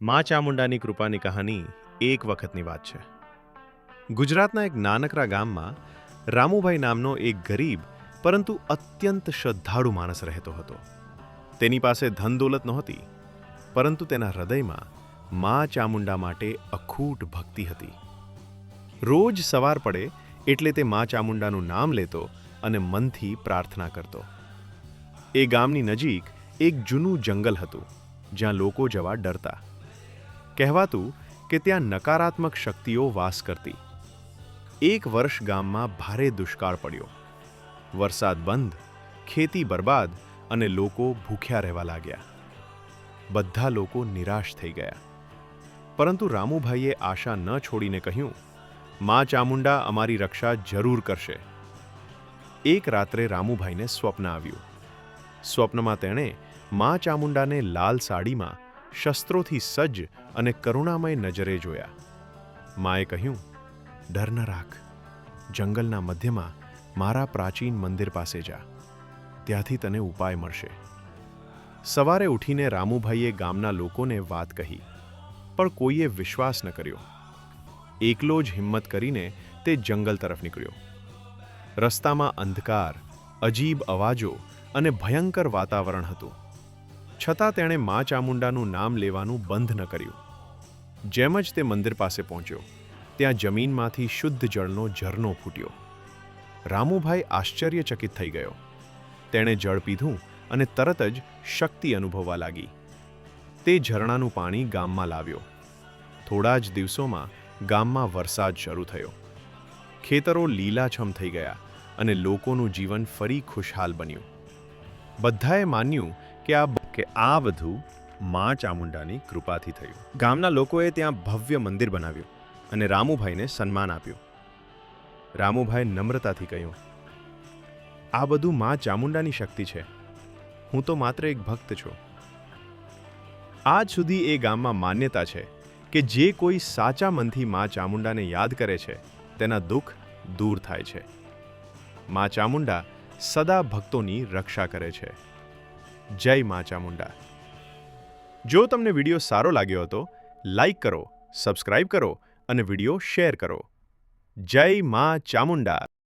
મા ચામુંડાની કૃપાની કહાની એક વખતની વાત છે. ગુજરાતના એક નાનકડા ગામમાં રામુભાઈ નામનો એક ગરીબ, પરંતુ અત્યંત શ્રદ્ધાળુ માણસ રહેતો હતો. તેની પાસે ધન દોલત નહોતી, પરંતુ તેના હૃદયમાં મા ચામુંડા માટે અખૂટ ભક્તિ હતી. રોજ સવાર પડે એટલે તે મા ચામુંડાનું નામ લેતો અને મનથી પ્રાર્થના કરતો. એ ગામની નજીક એક જૂનું જંગલ હતું, જ્યાં લોકો જવા ડરતા. કહેવાતું કે ત્યાં નકારાત્મક શક્તિઓ વાસ કરતી. એક વર્ષ ગામમાં ભારે દુષ્કાળ પડ્યો. વરસાદ બંધ, ખેતી બરબાદ અને લોકો ભૂખ્યા રહેવા લાગ્યા. બધા લોકો નિરાશ થઈ ગયા. પરંતુ રામુભાઈએ આશા ન છોડીને કહ્યું, મા ચામુંડા અમારી રક્ષા જરૂર કરશે. એક રાત્રે રામુભાઈને સ્વપ્ન આવ્યું. સ્વપ્નમાં તેણે મા ચામુંડાને લાલ સાડીમાં શસ્ત્રોથી સજ્જ અને કરુણામય નજરે જોયા. માએ કહ્યું ડર ન રાખ. જંગલના મધ્યમાં મારા પ્રાચીન મંદિર પાસે જા. ત્યાંથી તને ઉપાય મળશે. સવારે ઉઠીને રામુભાઈએ ગામના લોકોને વાત કહી, પણ કોઈએ વિશ્વાસ ન કર્યો. એકલો જ હિંમત કરીને તે જંગલ તરફ નીકળ્યો. રસ્તામાં અંધકાર, અજીબ અવાજો અને ભયંકર વાતાવરણ હતું. છતાં તેણે મા ચામુંડાનું નામ લેવાનું બંધ ન કર્યું. જેમ જ તે મંદિર પાસે પહોંચ્યો, ત્યાં જમીનમાંથી શુદ્ધ જળનો ઝરણો ફૂટ્યો. રામુભાઈ આશ્ચર્યચકિત થઈ ગયો. તેણે જળ પીધું અને તરત જ શક્તિ અનુભવવા લાગી. તે ઝરણાનું પાણી ગામમાં લાવ્યો. થોડા જ દિવસોમાં ગામમાં વરસાદ શરૂ થયો. ખેતરો લીલાછમ થઈ ગયા અને લોકોનું જીવન ફરી ખુશહાલ બન્યું. બધાએ માન્યું કે આ કે આ બધું મા ચામુંડાની કૃપાથી થયું. ગામના લોકોએ ત્યાં ભવ્ય મંદિર બનાવ્યું અને રામુભાઈને સન્માન આપ્યું. રામુભાઈ નમ્રતાથી કહ્યું, આ બધું મા ચામુંડાની શક્તિ છે. હું તો માત્ર એક ભક્ત છું. આજ સુધી એ ગામમાં માન્યતા છે કે જે કોઈ સાચા મનથી મા ચામુંડાને યાદ કરે છે, તેના દુઃખ દૂર થાય છે. મા ચામુંડા સદા ભક્તોની રક્ષા કરે છે. જય મા ચામુંડા. જો તમને વીડિયો સારો લાગ્યો હતો, લાઈક કરો, સબસ્ક્રાઇબ કરો અને વીડિયો શેર કરો. જય મા ચામુંડા.